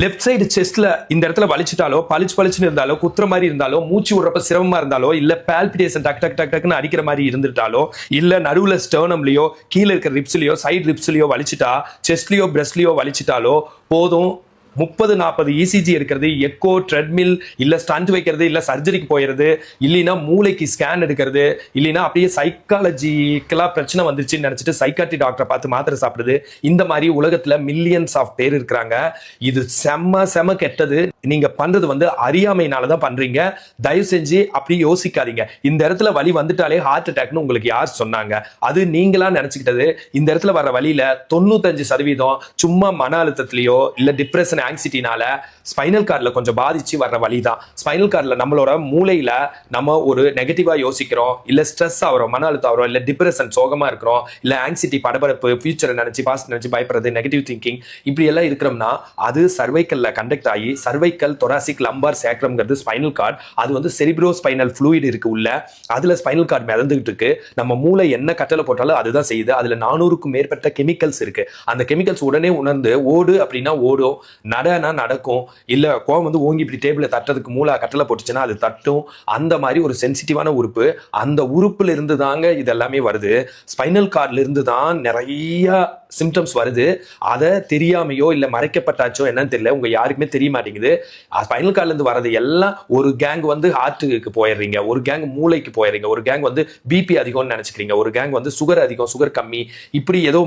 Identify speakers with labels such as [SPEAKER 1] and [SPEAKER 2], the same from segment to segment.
[SPEAKER 1] Left side செஸ்ட்ல இந்த இடத்துல வலிச்சிட்டாலோ பளிச்சு பளிச்சுன்னு இருந்தாலோ குத்துற மாதிரி இருந்தாலோ மூச்சு விடுறப்ப சிரமமா இருந்தாலோ இல்ல பால்பிடேஷன் டக் டக் டக் டக்னு அடிக்கிற மாதிரி இருந்துட்டாலோ இல்ல நடுவுல ஸ்டர்னம்லயோ கீழே இருக்கிற ரிப்ஸ்லயோ சைடு ரிப்ஸ்லயோ வலிச்சிட்டா செஸ்ட்லயோ பிரஸ்ட்லயோ வலிச்சிட்டாலோ போதும். முப்பது நாற்பது இசிஜி இருக்கிறது எக்கோ ட்ரெட்மில் இல்ல ஸ்டண்ட் வைக்கிறது இல்ல சர்ஜரிக்கு போயிடுறது இல்லைன்னா மூளைக்கு ஸ்கேன் எடுக்கிறது இல்லைன்னா அப்படியே சைக்காலஜிக்கலா பிரச்சனை வந்துருச்சுன்னு நினைச்சிட்டு சைக்காட்ரி டாக்டரை பார்த்து மாத்திரை சாப்பிடுது இந்த மாதிரி உலகத்துல மில்லியன்ஸ் ஆஃப் பேர் இருக்கிறாங்க. இது செம்ம செம கெட்டது. நீங்க பண்றது வந்து அறியாமையினால தான் பண்றீங்க. தயவு செஞ்சு அப்படி யோசிக்காதீங்க. இந்த இடத்துல வலி வந்துட்டாலே ஹார்ட் அட்டாக்னு உங்களுக்கு யார் சொன்னாங்க? அது நீங்களா நினச்சிக்கிட்டது. இந்த இடத்துல வர வழியில தொண்ணூத்தஞ்சு சதவீதம் சும்மா மன அழுத்தத்திலேயோ இல்ல டிப்ரெஷன் ஆங்ஸிட்டினால ஸ்பைனல் கார்டில் கொஞ்சம் பாதிச்சு வர்ற வழி தான் ஸ்பைனல் கார்டில் நம்மளோட மூளையில் நம்ம ஒரு நெகட்டிவா யோசிக்கிறோம் இல்லை ஸ்ட்ரெஸ் ஆகிறோம் மன அழுத்தம் ஆகிறோம் இல்லை டிப்ரெஷன் சோகமா இருக்கிறோம் இல்லை ஆங்ஸிட்டி படபடப்பு ஃபியூச்சரை நினச்சி பாஸ்ட் நினச்சி பயப்படுறது நெகட்டிவ் திங்கிங் இப்படி எல்லாம் இருக்கிறோம்னா அது சர்வைக்கல்ல கண்டக்ட் ஆகி சர்வைக்கல் தொராசிக் லம்பார் சேக்ரம்ங்கிறது ஸ்பைனல் கார்டு அது வந்து செரிப்ரோ ஸ்பைனல் ஃப்ளூயிட் இருக்கு உள்ள அதில் ஸ்பைனல் கார்டு மிதந்துகிட்டு இருக்கு. நம்ம மூளை என்ன கட்டளை போட்டாலும் அதுதான் செய்யுது. அதில் நானூறுக்கும் மேற்பட்ட கெமிக்கல்ஸ் இருக்கு. அந்த கெமிக்கல்ஸ் உடனே உணர்ந்து ஓடு அப்படின்னா ஓடும். நடனா நடக்கும். இல்லை கோவம் வந்து ஓங்கி இப்படி டேபிளில் தட்டுறதுக்கு மூளை கட்டளை போட்டுச்சுன்னா அது தட்டும். அந்த மாதிரி ஒரு சென்சிட்டிவான உறுப்பு அந்த உறுப்புல இருந்து தாங்க இது எல்லாமே வருது. ஸ்பைனல் கார்ட்ல இருந்து தான் நிறைய சிம்டம்ஸ் வருது. அதை தெரியாமையோ இல்லை மறைக்கப்பட்டாச்சோ என்னன்னு தெரியல. உங்க யாருக்குமே தெரிய மாட்டேங்குது. ஸ்பைனல் கார்ட்ல இருந்து வர்றது எல்லாம் ஒரு கேங் வந்து ஹார்ட்டுக்கு போயிடுறீங்க. ஒரு கேங் மூளைக்கு போயிடுறீங்க. ஒரு கேங் வந்து பிபி அதிகம்னு நினைச்சுக்கிறீங்க. ஒரு கேங் வந்து சுகர் அதிகம் சுகர் கம்மி. இப்படி ஏதோ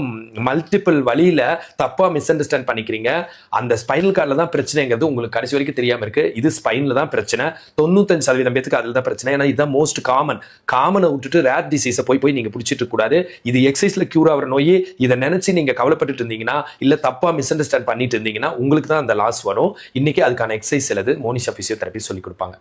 [SPEAKER 1] மல்டிபிள் வழியில தப்பா மிஸ் அண்டர்ஸ்டாண்ட் பண்ணிக்கிறீங்க. அந்த ஸ்பைனல் கார்டில் தான் பிரச்சனைங்கிறது உங்களுக்கு கடைசி வரைக்கும் தெரியாமல் இருக்கு. இது ஸ்பைனில் தான் பிரச்சனை. தொண்ணூத்தஞ்சு சதவீதம் பேத்துக்கு அதில் தான் பிரச்சனை. ஏன்னா இதுதான் மோஸ்ட் காமன் காமனை விட்டுட்டு ரேர் டிசீஸை போய் போய் நீங்கள் பிடிச்சிட்டு கூடாது இது எக்ஸசைஸில் க்யூர் ஆகிற நோய் இதை நினச்சி நீங்கள் கவலைப்பட்டுட்டு இருந்தீங்கன்னா இல்லை தப்பாக மிஸ் அண்டர்ஸ்டாண்ட் பண்ணிட்டு இருந்தீங்கன்னா உங்களுக்கு தான் அந்த லாஸ் வரும். இன்னைக்கு அதுக்கான எக்ஸசைஸ் சிலது மோனிஷா பிசியோதெரப்பி சொல்லி கொடுப்பாங்க.